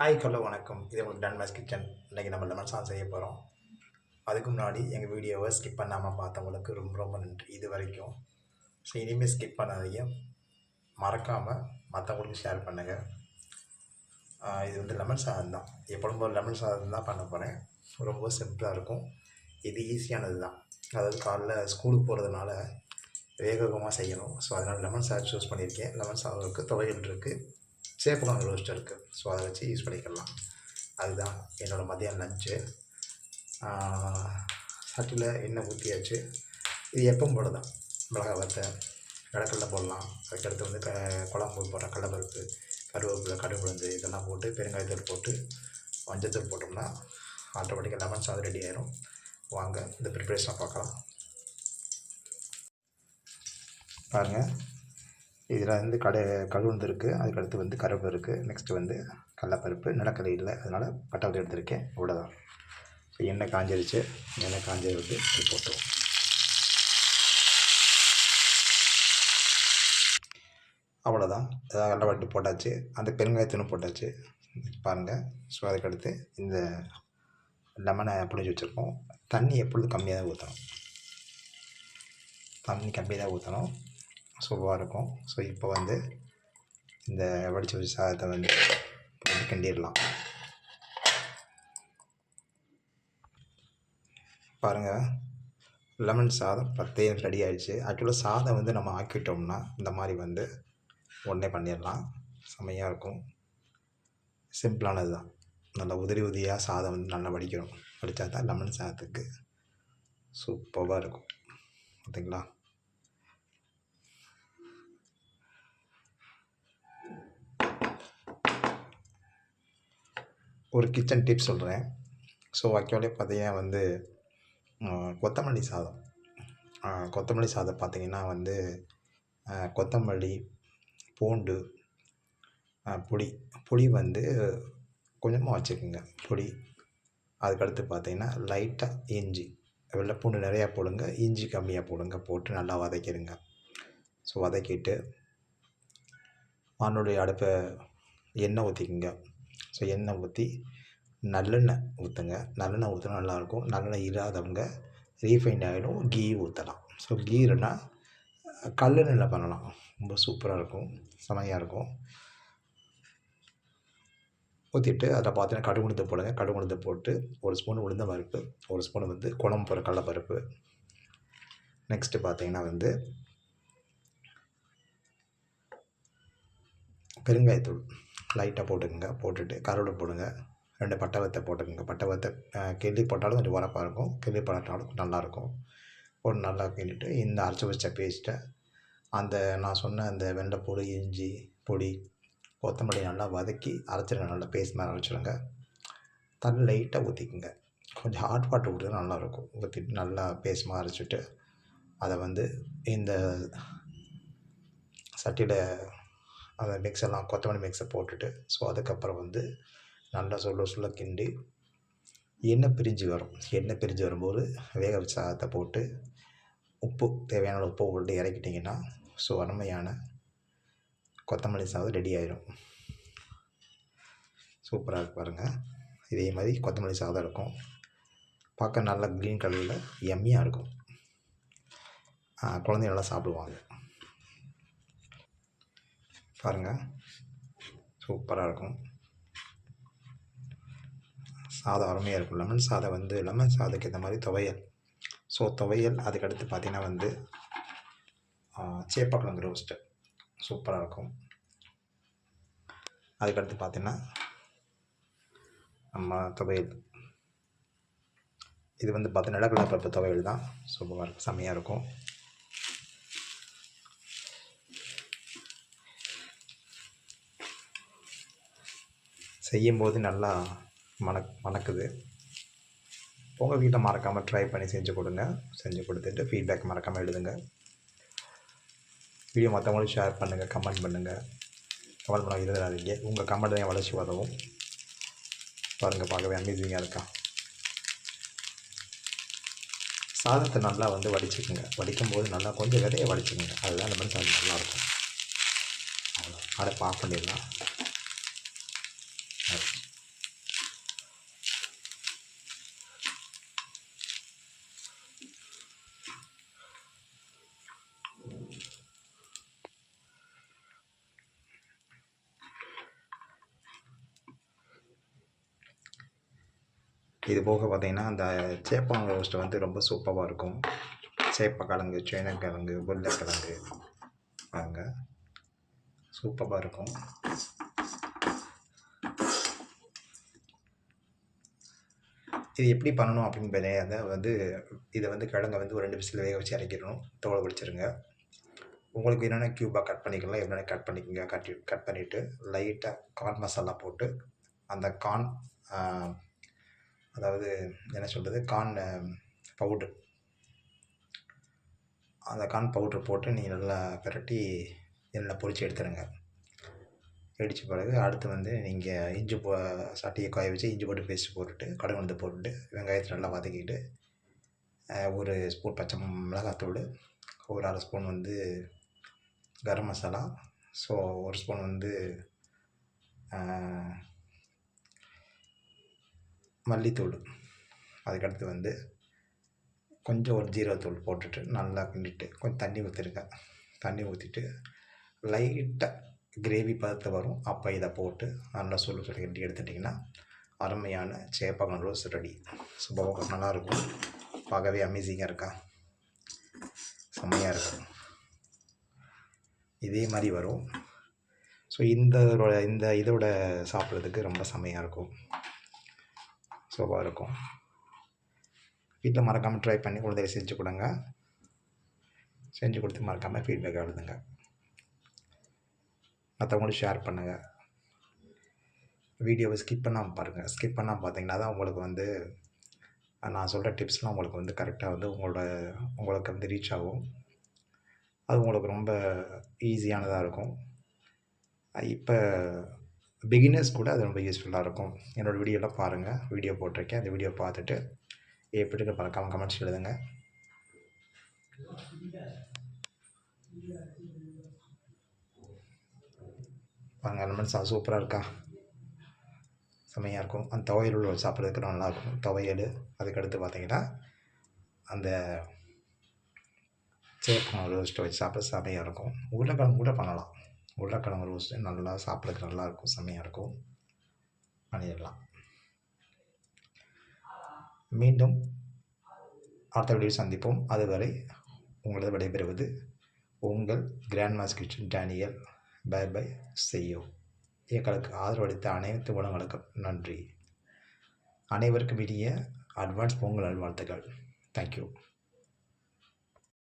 Hi hello வணக்கம். இது உங்களுக்கு டன்மஸ் கிச்சன். இன்றைக்கி நம்ம லெமன் சாதம் செய்ய போகிறோம். அதுக்கு முன்னாடி எங்கள் வீடியோவை ஸ்கிப் பண்ணாமல் பார்த்தவங்களுக்கு ரொம்ப ரொம்ப நன்றி. இது வரைக்கும் ஸோ இனிமேல் ஸ்கிப் பண்ணாதீங்க. மறக்காமல் மற்றவங்களுக்கு ஷேர் பண்ணுங்கள் இது வந்து லெமன் சாதம் தான். எப்பொழுதும் போல் லெமன் சாதம் தான் பண்ண போகிறேன் ரொம்ப சிம்பிளாக இருக்கும். இது ஈஸியானது தான். அதாவது காலைல ஸ்கூலுக்கு போகிறதுனால வேக வேகமாக செய்யணும். ஸோ அதனால் லெமன் சாதம் சூஸ் பண்ணியிருக்கேன். லெமன் சாதம் இருக்குது துவையல் இருக்குது சேப்பக்கம் ரோஸ்ட் இருக்குது ஸோ அதை வச்சு யூஸ் பண்ணிக்கலாம். அதுதான் என்னோடய மதியம் லஞ்சு சட்டியில் எண்ணெய் ஊற்றியாச்சு இது எப்பவும் போடுதான் தான் மிளகா வத்தை கடற்கடல போடலாம். அதுக்கடுத்து வந்து க குழம்பு போடுற கடலப்பருப்பு கருவேப்பிலை கடுகுழுந்து இதெல்லாம் போட்டு பெருங்காயத்தூள் போட்டு மஞ்சத்தூள் போட்டோம்னா ஆட்டோமேட்டிக்காக லெமன் சாதம் ரெடி ஆயிரும். வாங்க இந்த ப்ரிப்ரேஷனை பார்க்கலாம். பாருங்கள் இதில் வந்து கடை கழுவுந்து இருக்குது. அதுக்கடுத்து வந்து கருப்பு இருக்குது. நெக்ஸ்ட்டு வந்து கடலப்பருப்பு நிலக்கடலை இல்லை. அதனால் பட்டாவது எடுத்திருக்கேன். இவ்வளோதான் ஸோ எண்ணெய் காஞ்சிருச்சு. எண்ணெய் காஞ்சது வந்து இது போட்டுருவோம். அவ்வளோதான். கடலப்பட்டு போட்டாச்சு. அந்த பெருங்காயத்தூளும் போட்டாச்சு. பாருங்கள் ஸோ அதுக்கடுத்து இந்த லெமனை புளிஞ்சு வச்சுருக்கோம். தண்ணி எப்பொழுதும் கம்மியாக தான் ஊற்றணும். தண்ணி கம்மியாக தான் ஊற்றணும். சுவாக இருக்கும். ஸோ இப்போ வந்து இந்த வடித்து வச்ச சாதத்தை வந்து கிண்டிடலாம். பாருங்கள் லெமன் சாதம் பத்தே ரெடி ஆகிடுச்சு ஆக்சுவலாக சாதம் வந்து நம்ம ஆக்கிட்டோம்னா இந்த மாதிரி வந்து உடனே பண்ணிடலாம். செம்மையாக இருக்கும். சிம்பிளானது தான் நல்லா உதிரி உதிரியாக சாதம் வந்து நல்லா வடிக்கணும். வடித்தா தான் லெமன் சாதத்துக்கு சூப்பராக இருக்கும். ஓகேங்களா ஒரு கிச்சன் டிப் சொல்கிறேன் ஸோ ஆக்சுவலி பார்த்தீங்கன்னா வந்து கொத்தமல்லி சாதம். கொத்தமல்லி சாதம் பார்த்தீங்கன்னா வந்து கொத்தமல்லி பூண்டு புளி புளி வந்து கொஞ்சமாக வச்சுக்கோங்க. புளி அதுக்கடுத்து பார்த்திங்கன்னா லைட்டாக இஞ்சி. வெள்ளைப்பூண்டு நிறையா போடுங்க. இஞ்சி கம்மியாக போடுங்க. போட்டு நல்லா வதக்கிடுங்க. ஸோ வதக்கிட்டு வானொலி அடுப்பை எண்ணெய் ஊற்றிக்குங்க ஸோ எண்ணெய் ஊற்றி நல்லெண்ணெய் ஊற்றுங்க நல்லெண்ணெய் ஊற்றினா நல்லாயிருக்கும் நல்லெண்ணெய் இல்லாதவங்க ரீஃபைண்ட் ஆகிடும் கீ ஊற்றலாம் ஸோ கீ இல்லைன்னா கல்லெண்ணெயில் பண்ணலாம். ரொம்ப சூப்பராக இருக்கும். செமையாக இருக்கும். ஊற்றிட்டு அதில் பார்த்தீங்கன்னா கடுகு உளுந்து போடுங்க. கடுகு உளுந்து போட்டு ஒரு ஸ்பூன் உளுந்த பருப்பு ஒரு ஸ்பூன் வந்து குழம்பு போகிற கடலப்பருப்பு. நெக்ஸ்ட்டு பார்த்தீங்கன்னா வந்து பெருங்காயத்தூள். லைட்டாக போட்டுக்கோங்க. போட்டுட்டு கருவேப்பிலை போடுங்க. ரெண்டு பட்டை வத்தை போட்டுக்கோங்க. பட்டை வத்தை கிள்ளி போட்டாலும் கொஞ்சம் உரப்பாக இருக்கும். கிள்ளி போட்டாலும் நல்லாயிருக்கும் போட்டு நல்லா கிண்டிட்டு இந்த அரைச்சி வச்ச பேஸ்ட்டை அந்த நான் சொன்ன அந்த வெள்ளைப்பூடு இஞ்சி பொடி கொத்தமல்லி நல்லா வதக்கி அரைச்சிடுங்க நல்லா பேஸ்ட் மாதிரி அரைச்சிடுங்க தண்ணி லைட்டாக ஊற்றிக்குங்க கொஞ்சம் ஹாட் வாட்டர் ஊற்றுறது நல்லாயிருக்கும் ஊற்றிட்டு நல்லா பேஸ்ட் மாதிரி அரைச்சிட்டு அதை வந்து இந்த சட்டியில் அந்த மிக்ஸ் எல்லாம் கொத்தமல்லி மிக்ஸை போட்டுட்டு ஸோ அதுக்கப்புறம் வந்து நல்லா சொல்ல சொல்ல கிண்டி எண்ணெய் பிரிஞ்சு வரும். எண்ணெய் பிரிஞ்சு வரும்போது வேக வச்ச சாதத்தை போட்டு உப்பு தேவையான உப்பு போட்டு இறக்கிட்டிங்கன்னா ஸோ அருமையான கொத்தமல்லி சாதம் ரெடி ஆயிரும். சூப்பராக இருக்கு பாருங்கள் இதே மாதிரி கொத்தமல்லி சாதம் இருக்கும். பார்க்க நல்லா க்ரீன் கலரில் எம்மியாக இருக்கும். குழந்தைங்க நல்லா சாப்பிடுவாங்க. பாருங்கள் சூப்பராக இருக்கும். சாதம் அருமையாக இருக்கும். லெமன் சாதம் வந்து லெமன் சாதத்துக்கு ஏற்ற மாதிரி துவையல். ஸோ துவையல் அதுக்கடுத்து பார்த்திங்கன்னா வந்து ஆ, சேப்பக்கிழங்கு ரோஸ்ட்டு சூப்பராக இருக்கும். அதுக்கடுத்து பார்த்திங்கன்னா நம்ம துவையல். இது வந்து பார்த்தீங்கன்னா நிலக்கடலை பருப்பு துவையல் தான். சூப்பராக இருக்கும். செம்மையாக இருக்கும். செய்யும்போது நல்லா மணக் மணக்குது. உங்கள் வீட்டில் மறக்காமல் ட்ரை பண்ணி செஞ்சு கொடுங்க. செஞ்சு கொடுத்துட்டு ஃபீட்பேக் மறக்காமல் எழுதுங்க. வீடியோ மற்றவங்களும் ஷேர் பண்ணுங்கள் கமெண்ட் பண்ணுங்கள் கமெண்ட் பண்ண எழுதுறாதீங்க. உங்கள் கமெண்ட் தான் வளர்ச்சி உதவும். பாருங்கள் பார்க்கவே அமேசிங்காக இருக்கா? சாதத்தை நல்லா வந்து வடிச்சுக்குங்க. வடிக்கும் போது நல்லா கொஞ்சம் விதையை வடிச்சுக்குங்க. அதுதான் நம்ம சாதம் நல்லாயிருக்கும் அவ்வளோ அடைப்பு பண்ணிடலாம். இது போக பார்த்திங்கன்னா அந்த சேப்பாங்க ரோஸ்ட்டு வந்து ரொம்ப சூப்பராக இருக்கும். சேப்பக்கிழங்கு சேனக்கிழங்கு உருளைக்கிழங்கு பாருங்க. சூப்பராக இருக்கும். இது எப்படி பண்ணணும் அப்படின்னு பார்த்தீங்கன்னா வந்து இதை வந்து கிழங்க வந்து ஒரு ரெண்டு விசில் வேக வச்சு இறக்கிடணும். தோலை பிடிச்சிருங்க உங்களுக்கு என்னென்ன க்யூபாக கட் பண்ணிக்கலாம் என்னென்ன கட் பண்ணிக்கோங்க கட் கட் பண்ணிவிட்டு லைட்டாக கார்ன் மசாலா போட்டு அந்த கார்ன் அதாவது என்ன சொல்கிறது கார்ன் பவுட்ரு அந்த கார்ன் பவுட்ரு போட்டு நீங்கள் நல்லா பிரட்டி எண்ணெய் பொரித்து எடுத்துடுங்க எடித்த பிறகு அடுத்து வந்து நீங்கள் இஞ்சி போ சட்டியை காய வச்சு இஞ்சி போட்டு பேஸ்ட் போட்டுட்டு கடுகு வந்து போட்டுட்டு வெங்காயத்தை நல்லா வதக்கிட்டு ஒரு ஸ்பூன் பச்சை மிளகாத்தூள் ஒரு அரை ஸ்பூன் வந்து கரம் மசாலா ஸோ ஒரு ஸ்பூன் வந்து மல்லித்தூள். அதுக்கடுத்து வந்து கொஞ்சம் ஒரு ஜீரகத்தூள் போட்டுட்டு நல்லா கிண்டிட்டு கொஞ்சம் தண்ணி ஊற்றிருக்கேன் தண்ணி ஊற்றிட்டு லைட்டாக கிரேவி பதத்தை வரும். அப்போ இதை போட்டு நல்லா சுடு சுடு கிண்டி எடுத்துட்டிங்கன்னா அருமையான சேப்பகம் ரோஸ் ரெடி. சூப்பராக நல்லாயிருக்கும். பார்க்கவே அமேசிங்காக இருக்கா? செம்மையாக இருக்கும் இதே மாதிரி வரும். ஸோ இந்த இதோட- இந்த இதோட சாப்பிட்றதுக்கு ரொம்ப செம்மையாக இருக்கும். சூப்பராக இருக்கும். வீட்டில் மறக்காமல் ட்ரை பண்ணி குழந்தைய செஞ்சு கொடுங்க. செஞ்சு கொடுத்து மறக்காமல் ஃபீட்பேக் எழுதுங்க. மற்றவங்களும் ஷேர் பண்ணுங்கள் வீடியோவை ஸ்கிப் பண்ணாமல் பாருங்கள் ஸ்கிப் பண்ணாமல் பார்த்தீங்கன்னா தான் உங்களுக்கு வந்து நான் சொல்கிற டிப்ஸ்லாம் உங்களுக்கு வந்து கரெக்டாக வந்து உங்களோட உங்களுக்கு வந்து ரீச் ஆகும். அது உங்களுக்கு ரொம்ப ஈஸியானதாக இருக்கும். இப்போ பிகினர்ஸ் கூட அது ரொம்ப யூஸ்ஃபுல்லாக இருக்கும். என்னோடய வீடியோலாம் பாருங்கள் வீடியோ போட்டிருக்கேன். அந்த வீடியோ பார்த்துட்டு எப்படி இருக்க மறக்காமல் கமெண்ட்ஸ் எழுதுங்க. பாருங்க லெமன் சூப்பராக இருக்கா? செம்மையாக இருக்கும். அந்த துவையல் உள்ள சாப்பிட்றதுக்கு நல்லாயிருக்கும் துவையல் அதுக்கடுத்து பார்த்தீங்கன்னா அந்த சேப்பம் ரோஸ்ட்டை வச்சு சாப்பிட செம்மையாக இருக்கும். உருளைக்கிழங்கு கூட பண்ணலாம். உருளைக்கிழங்கு ரோஸ்ட்டு நல்லா சாப்பிட்றதுக்கு நல்லாயிருக்கும் செம்மையாக இருக்கும். பண்ணிடலாம். மீண்டும் அடுத்த வீடியோ சந்திப்போம். அதுவரை உங்களது விடைபெறுவது உங்கள் grand mass kitchen Daniel bye bye செய்யோ எங்களுக்கு ஆதரவளித்த அனைத்து உலகளுக்கும் நன்றி. அனைவருக்கும் இனிய அட்வான்ஸ் பொங்கல் நல்வாழ்த்துக்கள். தேங்க்யூ